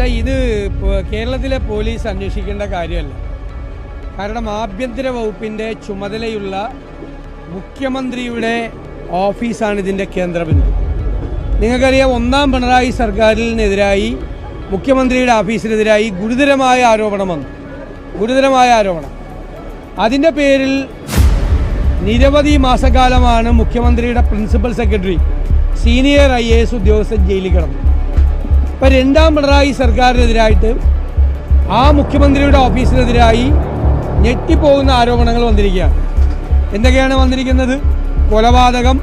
അല്ല ഇത് കേരളത്തിലെ പോലീസ് അന്വേഷിക്കേണ്ട കാര്യമല്ല. കാരണം ആഭ്യന്തര വകുപ്പിന്റെ ചുമതലയുള്ള മുഖ്യമന്ത്രിയുടെ ഓഫീസാണ് ഇതിന്റെ കേന്ദ്രബിന്ദു. നിങ്ങൾക്കറിയാം ഒന്നാം പിണറായി സർക്കാരിനെതിരായി മുഖ്യമന്ത്രിയുടെ ഓഫീസിനെതിരായി ഗുരുതരമായ ആരോപണം വന്നു. ഗുരുതരമായ ആരോപണം. അതിന്റെ പേരിൽ നിരവധി മാസക്കാലമാണ് മുഖ്യമന്ത്രിയുടെ principal secretary senior I A S ഉദ്യോഗസ്ഥൻ ജയിലിൽ കിടന്നു ഇപ്പം രണ്ടാം പിണറായി സർക്കാരിനെതിരായിട്ട് ആ മുഖ്യമന്ത്രിയുടെ ഓഫീസിനെതിരായി ഞെട്ടിപ്പോകുന്ന ആരോപണങ്ങൾ വന്നിരിക്കുകയാണ്. എന്തൊക്കെയാണ് വന്നിരിക്കുന്നത്? കൊലപാതകം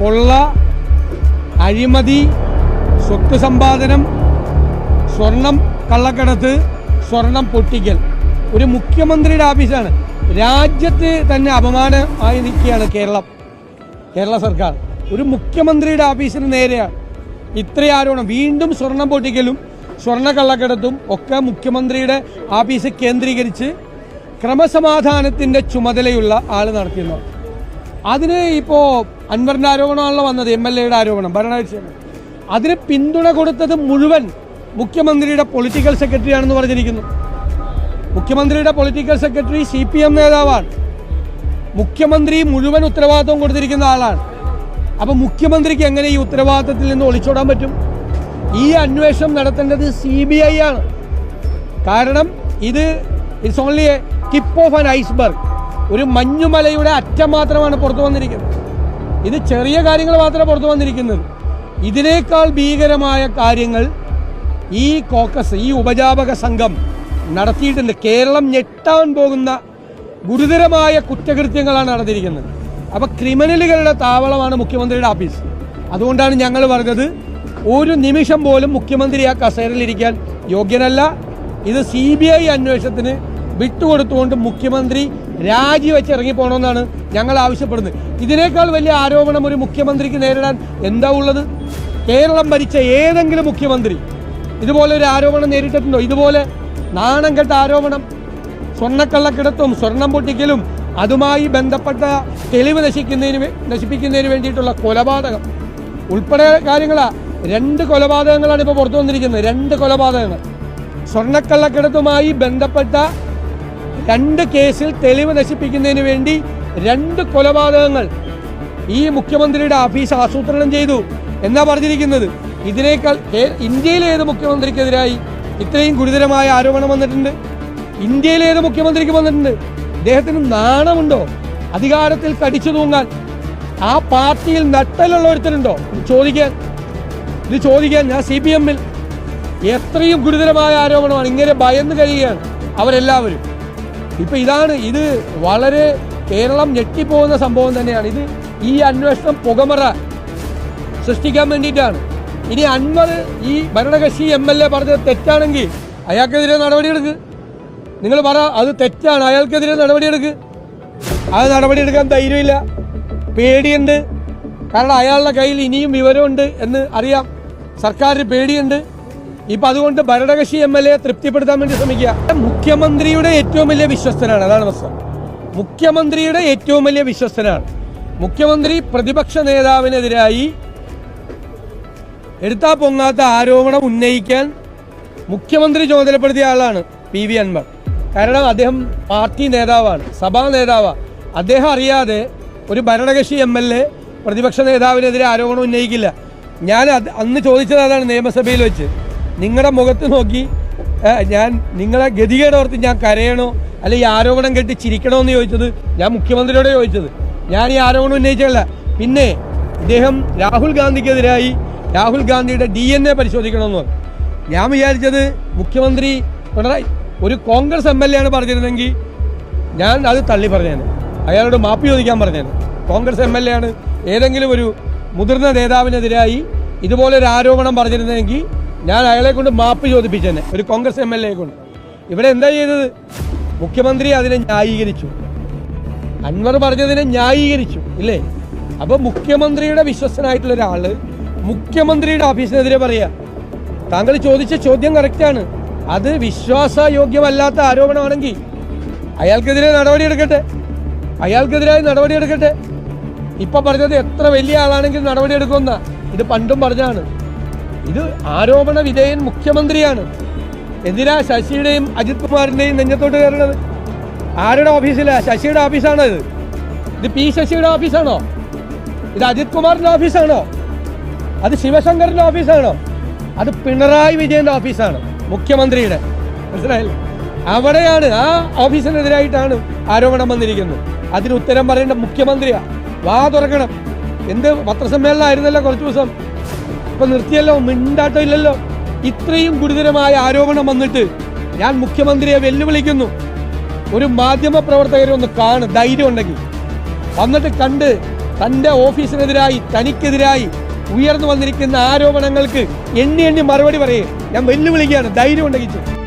കൊള്ള അഴിമതി സ്വത്ത് സമ്പാദനം സ്വർണം കള്ളക്കടത്ത് സ്വർണം പൊട്ടിക്കൽ. ഒരു മുഖ്യമന്ത്രിയുടെ ഓഫീസാണ്. രാജ്യത്ത് തന്നെ അപമാനമായി നിൽക്കുകയാണ് കേരളം കേരള സർക്കാർ. ഒരു മുഖ്യമന്ത്രിയുടെ ഓഫീസിന് നേരെയാണ്. ഇത്രയും ആരോപണം വീണ്ടും സ്വർണം പൊട്ടിക്കലും സ്വർണ കള്ളക്കടത്തും ഒക്കെ മുഖ്യമന്ത്രിയുടെ ആഫീസ് കേന്ദ്രീകരിച്ച് ക്രമസമാധാനത്തിന്റെ ചുമതലയുള്ള ആൾ നടത്തിയിരുന്നു. അതിന് ഇപ്പോൾ അൻവറിന്റെ ആരോപണമാണല്ലോ വന്നത് എം എൽ എയുടെ ആരോപണം ഭരണാഴ്ച അതിന് പിന്തുണ കൊടുത്തത് മുഴുവൻ മുഖ്യമന്ത്രിയുടെ പൊളിറ്റിക്കൽ സെക്രട്ടറി ആണെന്ന് പറഞ്ഞിരിക്കുന്നു. മുഖ്യമന്ത്രിയുടെ political secretary C P M നേതാവാണ്. മുഖ്യമന്ത്രി മുഴുവൻ ഉത്തരവാദിത്വം കൊടുത്തിരിക്കുന്ന ആളാണ്. അപ്പം മുഖ്യമന്ത്രിക്ക് എങ്ങനെ ഈ ഉത്തരവാദിത്തത്തിൽ നിന്ന് ഒളിച്ചോടാൻ പറ്റും? ഈ അന്വേഷണം നടത്തേണ്ടത് സി ബി ഐ ആണ്. കാരണം ഇത് it's only a tip of an iceberg ഒരു മഞ്ഞുമലയുടെ അറ്റം മാത്രമാണ് പുറത്തു വന്നിരിക്കുന്നത്. ഇത് ചെറിയ കാര്യങ്ങൾ മാത്രമേ പുറത്തു വന്നിരിക്കുന്നത്. ഇതിനേക്കാൾ ഭീകരമായ കാര്യങ്ങൾ ഈ കോക്കസ് ഈ ഉപജാപക സംഘം നടത്തിയിട്ടുണ്ട്. കേരളം ഞെട്ടാൻ പോകുന്ന ഗുരുതരമായ കുറ്റകൃത്യങ്ങളാണ് നടന്നിരിക്കുന്നത്. അപ്പോൾ ക്രിമിനലുകളുടെ താവളമാണ് മുഖ്യമന്ത്രിയുടെ ഓഫീസ് അതുകൊണ്ടാണ് ഞങ്ങൾ പറഞ്ഞത് ഒരു നിമിഷം പോലും മുഖ്യമന്ത്രി ആ കസേരയിലിരിക്കാൻ യോഗ്യനല്ല. ഇത് സി ബി ഐ അന്വേഷണത്തിന് വിട്ടുകൊടുത്തുകൊണ്ട് മുഖ്യമന്ത്രി രാജിവെച്ച് ഇറങ്ങിപ്പോണമെന്നാണ് ഞങ്ങൾ ആവശ്യപ്പെടുന്നത്. ഇതിനേക്കാൾ വലിയ ആരോപണം ഒരു മുഖ്യമന്ത്രിക്ക് നേരിടാൻ എന്താ ഉള്ളത്? കേരളം ഭരിച്ച ഏതെങ്കിലും മുഖ്യമന്ത്രി ഇതുപോലെ ഒരു ആരോപണം നേരിട്ടിട്ടുണ്ടോ? ഇതുപോലെ നാണം കെട്ട ആരോപണം. സ്വർണക്കള്ളക്കിടത്തും സ്വർണം പൊട്ടിക്കലും അതുമായി ബന്ധപ്പെട്ട തെളിവ് നശിക്കുന്നതിന് നശിപ്പിക്കുന്നതിന് വേണ്ടിയിട്ടുള്ള കൊലപാതകം. ഉൾപ്പെടെ കാര്യങ്ങളാണ് രണ്ട് കൊലപാതകങ്ങളാണ് ഇപ്പോൾ പുറത്തു വന്നിരിക്കുന്നത്. രണ്ട് കൊലപാതകങ്ങൾ. സ്വർണക്കള്ളക്കിടത്തുമായി ബന്ധപ്പെട്ട രണ്ട് കേസിൽ തെളിവ് നശിപ്പിക്കുന്നതിന് വേണ്ടി രണ്ട് കൊലപാതകങ്ങൾ ഈ മുഖ്യമന്ത്രിയുടെ ഓഫീസ് ആസൂത്രണം ചെയ്തു എന്നാ പറഞ്ഞിരിക്കുന്നത്. ഇതിനേക്കാൾ ഇന്ത്യയിലെ ഏത് മുഖ്യമന്ത്രിക്കെതിരായി ഇത്രയും ഗുരുതരമായ ആരോപണം വന്നിട്ടുണ്ട്? ഇന്ത്യയിലെ ഏത് മുഖ്യമന്ത്രിക്ക് വന്നിട്ടുണ്ട്? ഇദ്ദേഹത്തിന് നാണമുണ്ടോ? അധികാരത്തിൽ കടിച്ചു തൂങ്ങാൻ. ആ പാർട്ടിയിൽ നട്ടലുള്ള ഒരുത്തരുണ്ടോ ചോദിക്കാൻ ഇത് ചോദിക്കാൻ ഞാൻ സി പി എമ്മിൽ എത്രയും ഗുരുതരമായ ആരോപണമാണ്. ഇങ്ങനെ ഭയന്ന് കഴിയുകയാണ് അവരെല്ലാവരും. ഇപ്പൊ ഇതാണ്. ഇത് വളരെ കേരളം ഞെട്ടിപ്പോകുന്ന സംഭവം തന്നെയാണ്. ഇത് ഈ അന്വേഷണം പുകമറ സൃഷ്ടിക്കാൻ വേണ്ടിയിട്ടാണ്. ഇനി അൻവർ ഈ ഭരണകക്ഷി എം എൽ എ പറഞ്ഞത് തെറ്റാണെങ്കിൽ അയാൾക്കെതിരെ നടപടിയെടുക്ക്. നിങ്ങൾ പറ അത് തെറ്റാണ്. അയാൾക്കെതിരെ നടപടിയെടുക്ക്. അത് നടപടിയെടുക്കാൻ ധൈര്യമില്ല. പേടിയുണ്ട്. കാരണം അയാളുടെ കയ്യിൽ ഇനിയും വിവരമുണ്ട് എന്ന് അറിയാം. സർക്കാരിന് പേടിയുണ്ട്. ഇപ്പം അതുകൊണ്ട് ഭരണകക്ഷി എം എൽ എ തൃപ്തിപ്പെടുത്താൻ വേണ്ടി ശ്രമിക്കുക. മുഖ്യമന്ത്രിയുടെ ഏറ്റവും വലിയ വിശ്വസ്തനാണ്. അതാണ് പ്രശ്നം. മുഖ്യമന്ത്രിയുടെ ഏറ്റവും വലിയ വിശ്വസ്തനാണ്. മുഖ്യമന്ത്രി പ്രതിപക്ഷ നേതാവിനെതിരായി എടുത്താ പൊങ്ങാത്ത ആരോപണം ഉന്നയിക്കാൻ മുഖ്യമന്ത്രി ചുമതലപ്പെടുത്തിയ ആളാണ് പി വി അൻവർ. കാരണം അദ്ദേഹം പാർട്ടി നേതാവാണ് സഭാ നേതാവാണ് അദ്ദേഹം അറിയാതെ ഒരു ഭരണകക്ഷി എം എൽ എ പ്രതിപക്ഷ നേതാവിനെതിരെ ആരോപണം ഉന്നയിക്കില്ല. ഞാൻ അന്ന് ചോദിച്ചത് അതാണ് നിയമസഭയിൽ വെച്ച്. നിങ്ങളുടെ മുഖത്ത് നോക്കി ഞാൻ നിങ്ങളെ ഗതികേട് ഓർത്ത് ഞാൻ കരയണോ? അല്ലെ ഈ ആരോപണം കെട്ടി ചിരിക്കണോ എന്ന് ചോദിച്ചത് ഞാൻ മുഖ്യമന്ത്രിയോട് ചോദിച്ചത്. ഞാൻ ഈ ആരോപണം ഉന്നയിച്ചല്ല പിന്നെ ഇദ്ദേഹം രാഹുൽ ഗാന്ധിക്കെതിരായി രാഹുൽ ഗാന്ധിയുടെ ഡി എൻ എ പരിശോധിക്കണമെന്ന് പറഞ്ഞു. ഞാൻ വിചാരിച്ചത് മുഖ്യമന്ത്രി പിണറായി ഒരു കോൺഗ്രസ് എം എൽ എ ആണ് പറഞ്ഞിരുന്നെങ്കിൽ ഞാൻ അത് തള്ളി പറഞ്ഞേനെ. അയാളോട് മാപ്പ് ചോദിക്കാൻ പറഞ്ഞേനെ. കോൺഗ്രസ് എം എൽ എ ആണ്. ഏതെങ്കിലും ഒരു മുതിർന്ന നേതാവിനെതിരായി ഇതുപോലെ ഒരു ആരോപണം പറഞ്ഞിരുന്നെങ്കിൽ ഞാൻ അയാളെ കൊണ്ട് മാപ്പ് ചോദിപ്പിച്ചേനെ ഒരു കോൺഗ്രസ് എം എൽ എ കൊണ്ട്. ഇവിടെ എന്താ ചെയ്തത്? മുഖ്യമന്ത്രി അതിനെ ന്യായീകരിച്ചു. അൻവർ പറഞ്ഞതിനെ ന്യായീകരിച്ചു ഇല്ലേ? അപ്പൊ മുഖ്യമന്ത്രിയുടെ വിശ്വസ്തനായിട്ടുള്ള ഒരാൾ മുഖ്യമന്ത്രിയുടെ ഓഫീസിനെതിരെ പറയാ. താങ്കൾ ചോദിച്ച ചോദ്യം കറക്റ്റാണ് അത് വിശ്വാസയോഗ്യമല്ലാത്ത ആരോപണമാണെങ്കിൽ അയാൾക്കെതിരെ നടപടിയെടുക്കട്ടെ. അയാൾക്കെതിരായി നടപടിയെടുക്കട്ടെ. ഇപ്പൊ പറഞ്ഞത് എത്ര വലിയ ആളാണെങ്കിൽ നടപടിയെടുക്കുമെന്ന. ഇത് പണ്ടും പറഞ്ഞാണ്. ഇത് ആരോപണ വിധേയൻ മുഖ്യമന്ത്രിയാണ്. എന്തിനാ ശശിയുടെയും അജിത് കുമാറിന്റെയും നെഞ്ഞത്തോട്ട് കയറുന്നത്? ആരുടെ ഓഫീസിലാ? ശശിയുടെ ഓഫീസാണോ ഇത് ഇത് പി ശശിയുടെ ഓഫീസാണോ? ഇത് അജിത് കുമാറിന്റെ ഓഫീസാണോ? അത് ശിവശങ്കറിന്റെ ഓഫീസാണോ? അത് പിണറായി വിജയന്റെ ഓഫീസാണ്. മുഖ്യമന്ത്രിയുടെ. മനസ്സിലായില്ലേ? അവിടെയാണ് ആ ഓഫീസിനെതിരായിട്ടാണ് ആരോപണം വന്നിരിക്കുന്നത്. അതിന് ഉത്തരം പറയേണ്ട മുഖ്യമന്ത്രിയാ. വാ തുറക്കണം. എന്ത് പത്രസമ്മേളനം ആയിരുന്നല്ലോ കുറച്ച് ദിവസം? ഇപ്പൊ നിർത്തിയല്ലോ മിണ്ടാട്ടം ഇല്ലല്ലോ. ഇത്രയും ഗുരുതരമായ ആരോപണം വന്നിട്ട് ഞാൻ മുഖ്യമന്ത്രിയെ വെല്ലുവിളിക്കുന്നു. ഒരു മാധ്യമ പ്രവർത്തകരെ ഒന്ന് കാണും ധൈര്യം ഉണ്ടെങ്കിൽ. വന്നിട്ട് കണ്ട് തന്റെ ഓഫീസിനെതിരായി തനിക്കെതിരായി ഉയർന്നു വന്നിരിക്കുന്ന ആരോപണങ്ങൾക്ക് എണ്ണി എണ്ണി മറുപടി പറയേ ഞാൻ വെല്ലുവിളിക്കുകയാണ് ധൈര്യം ഉണ്ടെങ്കിൽ.